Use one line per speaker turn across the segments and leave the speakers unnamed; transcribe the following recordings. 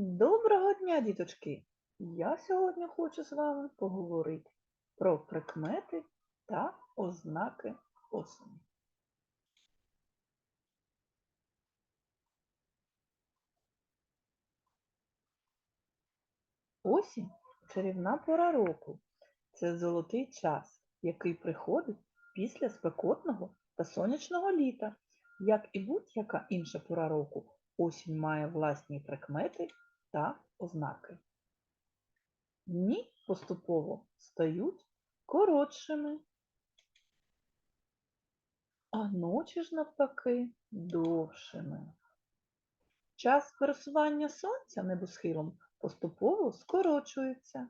Доброго дня, діточки! Я сьогодні хочу з вами поговорити про прикмети та ознаки осені. Осінь чарівна пора року. Це золотий час, який приходить після спекотного та сонячного літа. Як і будь-яка інша пора року, осінь має власні прикмети та ознаки. Дні поступово стають коротшими, а ночі ж навпаки довшими. Час пересування сонця небосхилом поступово скорочується.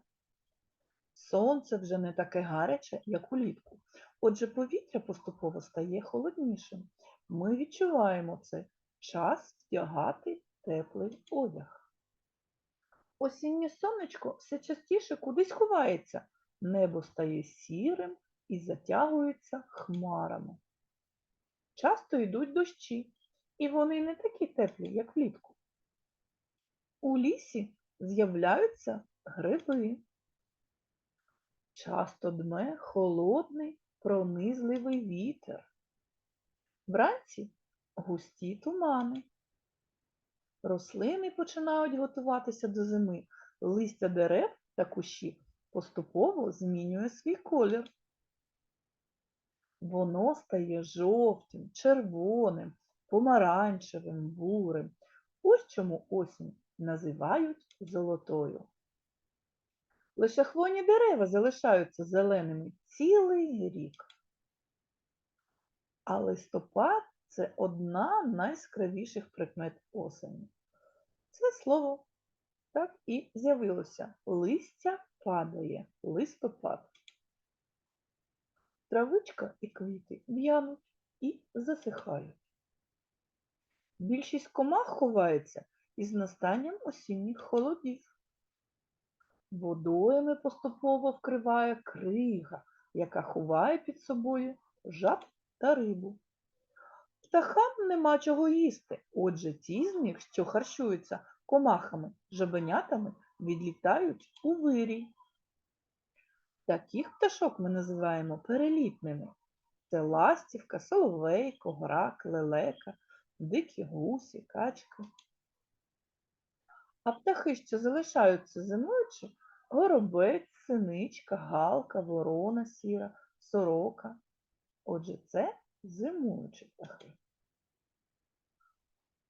Сонце вже не таке гаряче, як улітку. Отже, повітря поступово стає холоднішим. Ми відчуваємо це час вдягати теплий одяг. Осіннє сонечко все частіше кудись ховається, небо стає сірим і затягується хмарами. Часто йдуть дощі, і вони не такі теплі, як влітку. У лісі з'являються гриби. Часто дме холодний, пронизливий вітер. Вранці густі тумани. Рослини починають готуватися до зими. Листя дерев та кущів поступово змінює свій колір. Воно стає жовтим, червоним, помаранчевим, бурим. Ось чому осінь називають золотою. Лише хвойні дерева залишаються зеленими цілий рік. А листопад це одна з найскравіших прикмет осені. Це слово так і з'явилося. Листя падає, листопад. Травичка і квіти в'януть і засихають. Більшість комах ховається із настанням осінніх холодів. Водойми поступово вкриває крига, яка ховає під собою жаб та рибу. Птахам нема чого їсти, отже ті з них, що харчуються комахами, жабенятами, відлітають у вирій. Таких пташок ми називаємо перелітними. Це ластівка, соловейко, грак, лелека, дикі гусі, качки. А птахи, що залишаються зимуючи, горобець, синичка, галка, ворона сіра, сорока. Отже, це зимуючі птахи.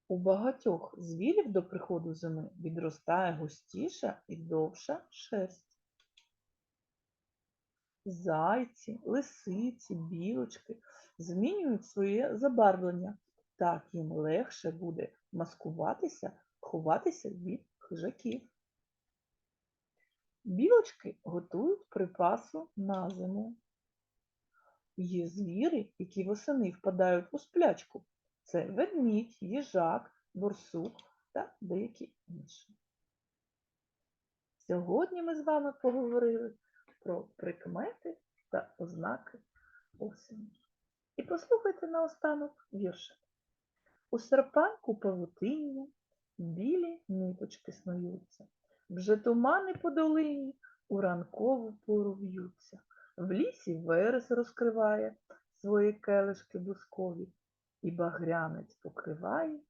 У багатьох звірів до приходу зими відростає густіша і довша шерсть. Зайці, лисиці, білочки змінюють своє забарвлення. Так їм легше буде маскуватися, ховатися від хижаків. Білочки готують припасу на зиму. Є звірі, які восени впадають у сплячку. Це ведмідь, їжак, борсук та деякі інші. Сьогодні ми з вами поговорили про прикмети та ознаки осені. І послухайте наостанок віршик. У серпанку павутиння білі ниточки снуються, вже тумани по долині у ранкову пору в'ються. В лісі верес розкриває свої келишки бускові, і багрянець покриває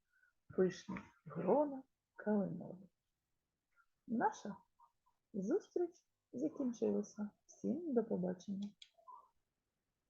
пишні грона калинові. Наша зустріч закінчилася. Всім до побачення!